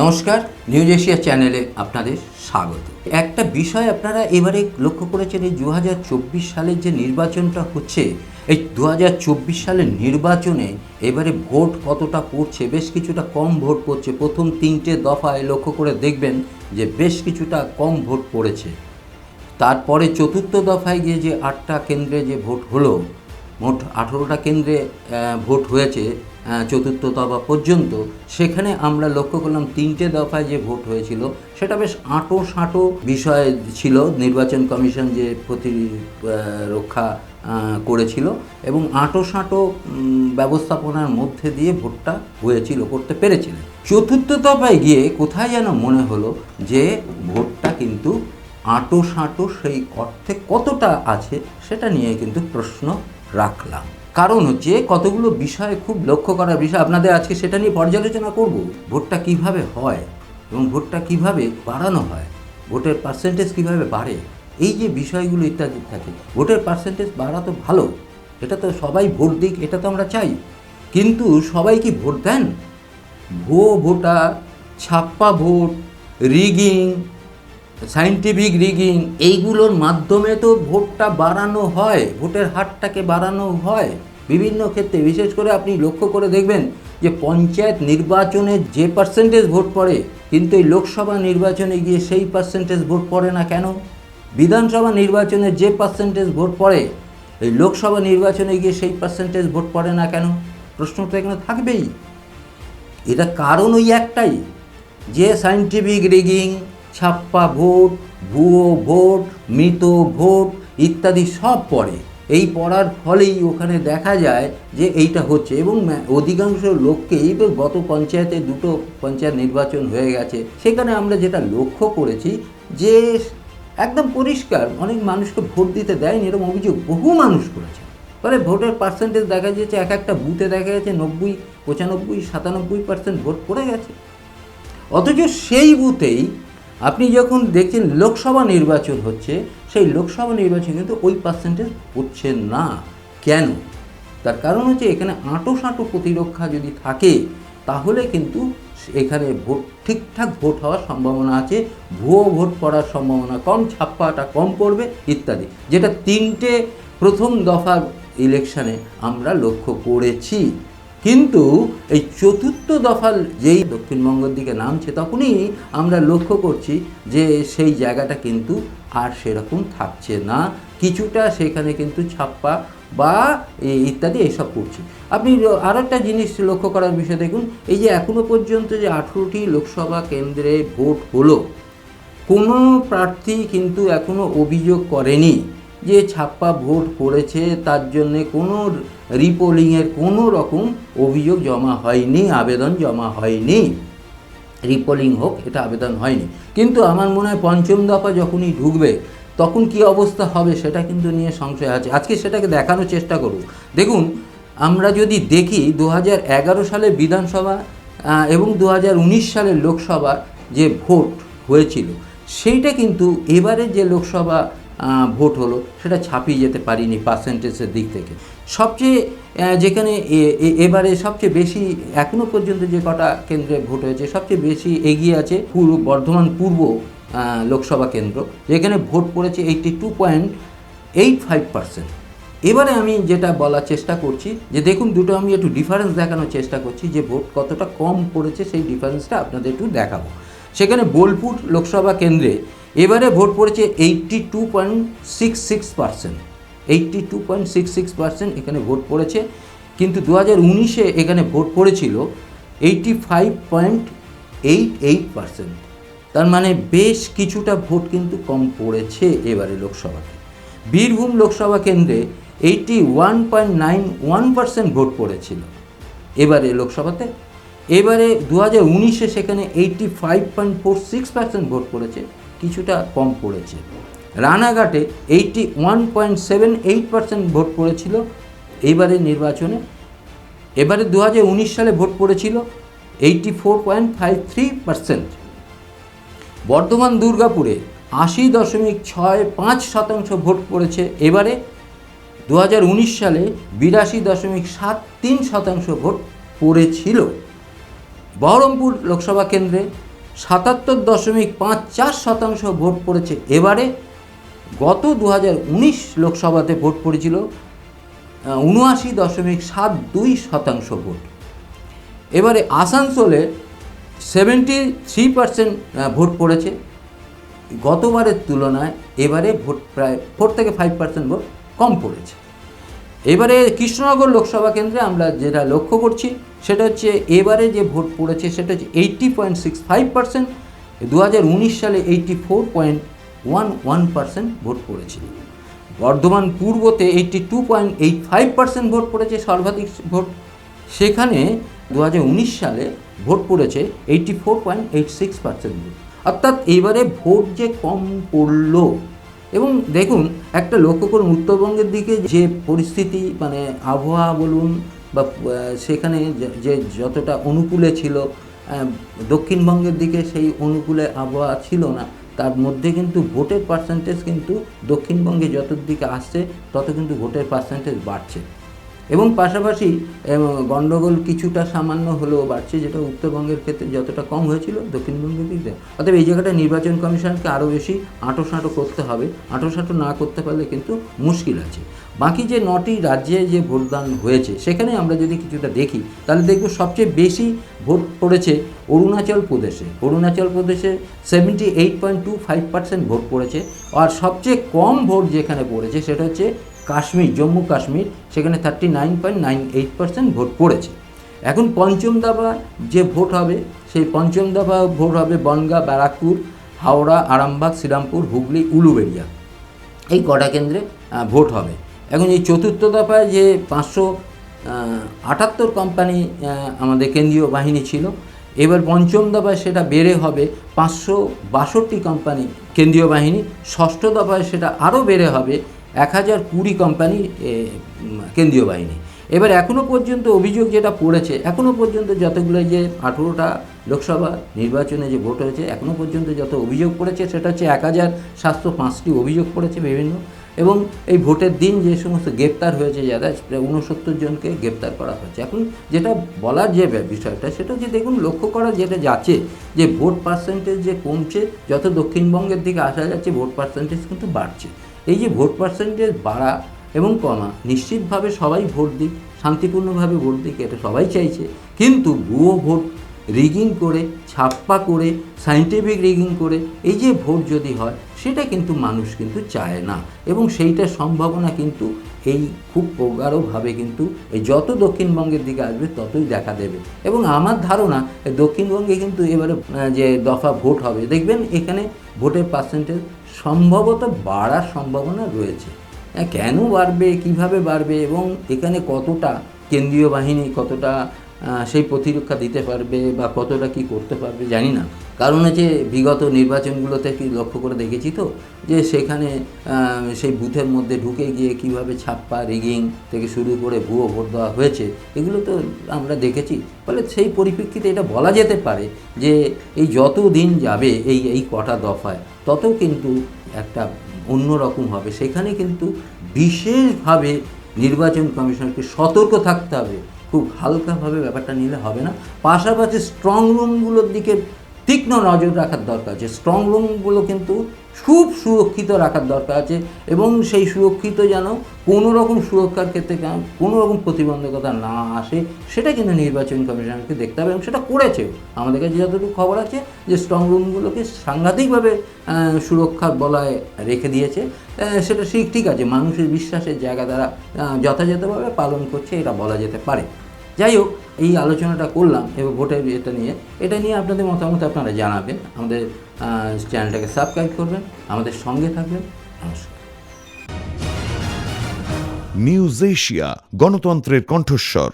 নমস্কার news Asia চ্যানেলে আপনাদের স্বাগত। একটা বিষয় আপনারা এবারে লক্ষ্য করেছেন, এই দু হাজার চব্বিশ সালের যে নির্বাচনটা হচ্ছে, এই দু হাজার চব্বিশ সালের নির্বাচনে এবারে ভোট কতটা পড়ছে, বেশ কিছুটা কম ভোট পড়ছে। প্রথম তিনটে দফায় লক্ষ্য করে দেখবেন যে বেশ কিছুটা কম ভোট পড়েছে। তারপরে চতুর্থ দফায় গিয়ে যে আটটা কেন্দ্রে যে ভোট হলো, মোট আঠেরোটা কেন্দ্রে ভোট হয়েছে চতুর্থ দফা পর্যন্ত, সেখানে আমরা লক্ষ্য করলাম তিনটে দফায় যে ভোট হয়েছিল, সেটা বেশ আঁটো সাঁটো বিষয় ছিল। নির্বাচন কমিশন যে প্রতি রক্ষা করেছিল এবং আঁটো সাঁটো ব্যবস্থাপনার মধ্যে দিয়ে ভোটটা হয়েছিল, করতে পেরেছিলেন। চতুর্থ দফায় গিয়ে কোথায় যেন মনে হলো যে ভোটটা কিন্তু আঁটো সাঁটো সেই অর্থে কতটা আছে, সেটা নিয়ে কিন্তু প্রশ্ন রাখলাম। কারণ হচ্ছে কতগুলো বিষয় খুব লক্ষ্য করার বিষয়। আপনাদের আজকে সেটা নিয়ে পর্যালোচনা করব, ভোটটা কীভাবে হয় এবং ভোটটা কীভাবে বাড়ানো হয়, ভোটের পার্সেন্টেজ কীভাবে বাড়ে, এই যে বিষয়গুলো ইত্যাদি থাকে, ভোটের পার্সেন্টেজ বাড়া তো ভালো, এটা তো সবাই ভোট দিক, এটা তো আমরা চাই, কিন্তু সবাই কি ভোট দেন? ভো ভোটার, ছাপ্পা ভোট রিগিং সাইন্টিফিক রিগিং এইগুলোর মাধ্যমে তো ভোটটা বাড়ানো হয়, ভোটের হারটাকে বাড়ানো হয়। বিভিন্ন ক্ষেত্রে, বিশেষ করে আপনি লক্ষ্য করে দেখবেন যে পঞ্চায়েত নির্বাচনে যে পার্সেন্টেজ ভোট পড়ে, কিন্তু এই লোকসভা নির্বাচনে গিয়ে সেই পার্সেন্টেজ ভোট পড়ে না কেন? বিধানসভা নির্বাচনে যে পার্সেন্টেজ ভোট পড়ে, এই লোকসভা নির্বাচনে গিয়ে সেই পার্সেন্টেজ ভোট পড়ে না কেন? প্রশ্নটা এখানে থাকবেই। এটা কারণ ওই একটাই যে সাইন্টিফিক রিগিং ছাপ্পা ভোট, ভুয়ো ভোট, মৃত ভোট ইত্যাদি সব পড়ে। এই পড়ার ফলেই ওখানে দেখা যায় যে এইটা হচ্ছে এবং অধিকাংশ লোককেই তো গত পঞ্চায়েতে দুটো পঞ্চায়েত নির্বাচন হয়ে গেছে। সেখানে আমরা যেটা লক্ষ্য করেছি যে একদম পরিষ্কার অনেক মানুষকে ভোট দিতে দেয়নি, এরকম অভিযোগ বহু মানুষ করেছে। ফলে ভোটের পার্সেন্টেজ দেখা যাচ্ছে এক একটা বুথে দেখা গেছে নব্বই, পঁচানব্বই, সাতানব্বই পার্সেন্ট ভোট পড়ে গেছে। অথচ সেই বুথেই আপনি যখন দেখছেন লোকসভা নির্বাচন হচ্ছে, সেই লোকসভা নির্বাচন কিন্তু ওই পার্সেন্টেজ হচ্ছে না। কেন? তার কারণ হচ্ছে এখানে আঁটো সাঁটো প্রতিরক্ষা যদি থাকে, তাহলে কিন্তু এখানে ভোট, ঠিকঠাক ভোট হওয়ার সম্ভাবনা আছে, ভুয়ো ভোট পড়ার সম্ভাবনা কম, ছাপ্পাটা কম পড়বে, ইত্যাদি। যেটা তিনটে প্রথম দফার ইলেকশানে আমরা লক্ষ্য করেছি। কিন্তু এই চতুর্থ দফার যেই দক্ষিণবঙ্গের দিকে নামছে তখনই আমরা লক্ষ্য করছি যে সেই জায়গাটা কিন্তু আর সেরকম থাকছে না। কিছুটা সেখানে কিন্তু ছাপ্পা বা ইত্যাদি এইসব করছে আপনি আর একটা জিনিস লক্ষ্য করার বিষয় দেখুন, এই যে এখনও পর্যন্ত যে আঠেরোটি লোকসভা কেন্দ্রে ভোট হলো, কোনো প্রার্থী কিন্তু এখনও অভিযোগ করেনি। যে ছাপ্পা ভোট পড়েছে তার জন্যে কোনো রিপোলিংয়ের কোনো রকম অভিযোগ জমা হয়নি, আবেদন জমা হয়নি। রিপোলিং হোক, এটা আবেদন হয়নি। কিন্তু আমার মনে হয় পঞ্চম দফা যখনই ঢুকবে, তখন কি অবস্থা হবে সেটা কিন্তু নিয়ে সংশয় আছে। আজকে সেটাকে দেখানোর চেষ্টা করব। দেখুন, আমরা যদি দেখি দু হাজার এগারো সালে বিধানসভা এবং দু হাজার উনিশ সালের লোকসভা যে ভোট হয়েছিল, সেইটা কিন্তু এবারে যে লোকসভা ভোট হলো, সেটা ছাপিয়ে যেতে পারিনি পার্সেন্টেজের দিক থেকে। সবচেয়ে যেখানে এবারে সবচেয়ে বেশি, এখনও পর্যন্ত যে কটা কেন্দ্রে ভোট হয়েছে, সবচেয়ে বেশি এগিয়ে আছে পূর্ব, বর্ধমান পূর্ব লোকসভা কেন্দ্র, যেখানে ভোট পড়েছে eighty two point eight five percent এবারে আমি যেটা বলার চেষ্টা করছি, যে দেখুন, দুটো আমি একটু ডিফারেন্স দেখানোর চেষ্টা করছি, যে ভোট কতটা কম পড়েছে, সেই ডিফারেন্সটা আপনাদের একটু দেখাবো। সেখানে বোলপুর লোকসভা কেন্দ্রে এবারে ভোট পড়েছে eighty two point six six percent eighty two point six six percent এখানে ভোট পড়েছে। কিন্তু দু হাজার উনিশে এখানে ভোট পড়েছিল eighty five point eight eight percent তার মানে বেশ কিছুটা ভোট কিন্তু কম পড়েছে এবারে লোকসভাতে। বীরভূম লোকসভা কেন্দ্রে eighty one point nine one percent vote পড়েছিল এবারে লোকসভাতে। এবারে দু হাজার উনিশে সেখানে eighty five point four six percent vote পড়েছে। কিছুটা কম পড়েছে। রানাঘাটে eighty one point seven eight percent vote পড়েছিল এইবারের নির্বাচনে। এবারে দু হাজার উনিশ সালে ভোট পড়েছিল eighty four point five three percent Bardhaman দুর্গাপুরে আশি দশমিক ছয় পাঁচ শতাংশ ভোট পড়েছে এবারে। দু হাজার উনিশ সালে বিরাশি দশমিক সাত তিন শতাংশ ভোট পড়েছিল। বহরমপুর লোকসভা কেন্দ্রে সাতাত্তর দশমিক পাঁচ চার শতাংশ ভোট পড়েছে এবারে। গত দু লোকসভাতে ভোট পড়েছিল উনআশি দশমিক সাত দুই শতাংশ ভোট। এবারে আসানসোলে সেভেন্টি থ্রি পার্সেন্ট ভোট পড়েছে। গতবারের তুলনায় এবারে ভোট প্রায় ফোর থেকে ফাইভ পার্সেন্ট ভোট কম পড়েছে। এবারে কৃষ্ণনগর লোকসভা কেন্দ্রে আমরা যেটা লক্ষ্য করছি, সেটা হচ্ছে এবারে যে ভোট পড়েছে, সেটা হচ্ছে eighty point six five percent দু হাজার উনিশ সালে eighty four point one one percent vote পড়েছিল Bardhaman পূর্বতে eighty two point eight five percent vote পড়েছে সর্বাধিক ভোট। সেখানে দু হাজার উনিশ সালে ভোট পড়েছে eighty four point eight six percent vote অর্থাৎ এইবারে ভোট যে কম পড়ল এবং দেখুন, একটা লক্ষ্য করুন, উত্তরবঙ্গের দিকে যে পরিস্থিতি মানে আবহাওয়া বলুন বা সেখানে যে- যতটা অনুকূলে ছিল দক্ষিণবঙ্গের দিকে সেই অনুকূলে আবহাওয়া ছিল না। তার মধ্যে কিন্তু ভোটের পার্সেন্টেজ কিন্তু দক্ষিণবঙ্গে যত দিকে আসছে, তত কিন্তু ভোটের পার্সেন্টেজ বাড়ছে। এবং পাশাপাশি গণ্ডগোল কিছুটা সামান্য হলেও বাড়ছে, যেটা উত্তরবঙ্গের ক্ষেত্রে যতটা কম হয়েছিল, দক্ষিণবঙ্গের দিক অতএব এই জায়গাটা নির্বাচন কমিশনকে আরও বেশি আঁটোসাঁটো করতে হবে। আঁটোসাঁটো না করতে পারলে কিন্তু মুশকিল আছে। বাকি যে নটি রাজ্যে যে ভোটদান হয়েছে, সেখানে আমরা যদি কিছুটা দেখি, তাহলে দেখব সবচেয়ে বেশি ভোট পড়েছে অরুণাচল প্রদেশে। অরুণাচল প্রদেশে seventy eight point two five percent vote পড়েছে। আর সবচেয়ে কম ভোট যেখানে পড়েছে, সেটা হচ্ছে কাশ্মীর, জম্মু কাশ্মীর, সেখানে thirty nine point nine eight percent vote পড়েছে। এখন পঞ্চম দফা যে ভোট হবে, সেই পঞ্চম দফা ভোট হবে বনগাঁ, ব্যারাকপুর, হাওড়া, আরামবাগ, শ্রীরামপুর, হুগলি, উলুবেড়িয়া। এই কটা কেন্দ্রে ভোট হবে। এখন এই চতুর্থ দফায় যে পাঁচশো আটাত্তর কোম্পানি আমাদের কেন্দ্রীয় বাহিনী ছিল, এবার পঞ্চম দফায় সেটা বেড়ে হবে পাঁচশো বাষট্টি কোম্পানি কেন্দ্রীয় বাহিনী, ষষ্ঠ দফায় সেটা আরও বেড়ে হবে এক হাজার কুড়ি কোম্পানি কেন্দ্রীয় বাহিনী। এবার এখনও পর্যন্ত অভিযোগ যেটা পড়েছে এখনও পর্যন্ত যতগুলো যে আঠেরোটা লোকসভা নির্বাচনে যে ভোট হয়েছে এখনও পর্যন্ত যত অভিযোগ পড়েছে, সেটা হচ্ছে এক হাজার সাতশো পাঁচটি অভিযোগ পড়েছে বিভিন্ন। এবং এই ভোটের দিন যে সমস্ত গ্রেপ্তার হয়েছে, যারা প্রায় উনসত্তর জনকে গ্রেপ্তার করা হয়েছে। এখন যেটা বলার যে বিষয়টা, সেটা হচ্ছে দেখুন, লক্ষ্য করা যেটা যাচ্ছে, যে ভোট পার্সেন্টেজ যে কমছে, যত দক্ষিণবঙ্গের দিকে আসা যাচ্ছে, ভোট পার্সেন্টেজ কিন্তু বাড়ছে। এই যে ভোট পার্সেন্টেজ বাড়া এবং কমা, নিশ্চিতভাবে সবাই ভোট দিক, শান্তিপূর্ণভাবে ভোট দিক, এটা সবাই চাইছে। কিন্তু ভুয়ো ভোট রিগিং করে, ছাপ্পা করে সাইন্টিফিক রিগিং করে, এই যে ভোট যদি হয়, সেটা কিন্তু মানুষ কিন্তু চায় না। এবং সেইটার সম্ভাবনা কিন্তু এই খুব প্রগাঢ়ভাবে কিন্তু এই যত দক্ষিণবঙ্গের দিকে আসবে, ততই দেখা দেবে। এবং আমার ধারণা দক্ষিণবঙ্গে কিন্তু এবারে যে দফা ভোট হবে, দেখবেন এখানে ভোটের পার্সেন্টেজ সম্ভবত বাড়ার সম্ভাবনা রয়েছে। কেন বাড়বে, কীভাবে বাড়বে, এবং এখানে কতটা কেন্দ্রীয় বাহিনী, কতটা সেই প্রতিরক্ষা দিতে পারবে বা কতটা কি করতে পারবে জানি না। কারণ হচ্ছে বিগত নির্বাচনগুলোতে কি লক্ষ্য করে দেখেছি তো, যে সেখানে সেই বুথের মধ্যে ঢুকে গিয়ে কীভাবে ছাপ্পা, রিগিং থেকে শুরু করে ভুয়ো ভোট দেওয়া হয়েছে, এগুলো তো আমরা দেখেছি। ফলে সেই পরিপ্রেক্ষিতে এটা বলা যেতে পারে যে এই যত দিন যাবে এই এই কটা দফায়, তত কিন্তু একটা অন্যরকম হবে। সেখানে কিন্তু বিশেষভাবে নির্বাচন কমিশনকে সতর্ক থাকতে হবে। খুব হালকাভাবে ব্যাপারটা নিলে হবে না। পাশাপাশি স্ট্রং রুমগুলোর দিকে তীক্ষ্ণ নজর রাখার দরকার আছে। স্ট্রং রুমগুলো কিন্তু খুব সুরক্ষিত রাখার দরকার আছে এবং সেই সুরক্ষিত যেন কোনো রকম সুরক্ষার ক্ষেত্রে কোনো রকম প্রতিবন্ধকতা না আসে, সেটা কিন্তু নির্বাচন কমিশনকে দেখতে হবে এবং সেটা করেছে। আমাদের কাছে যতটুকু খবর আছে যে স্ট্রং রুমগুলোকে সাংঘাতিকভাবে সুরক্ষার বলায় রেখে দিয়েছে। সেটা ঠিক ঠিক আছে। মানুষের বিশ্বাসের জায়গা দ্বারা যথাযথভাবে পালন করছে, এটা বলা যেতে পারে। যাই হোক এই আলোচনাটা করলাম এবং ভোটের এটা নিয়ে। এটা নিয়ে আপনাদের মতামত আপনারা জানাবেন। আমাদের চ্যানেলটাকে সাবস্ক্রাইব করবেন, আমাদের সঙ্গে থাকবেন। নমস্কার। নিউজ এশিয়া, গণতন্ত্রের কণ্ঠস্বর।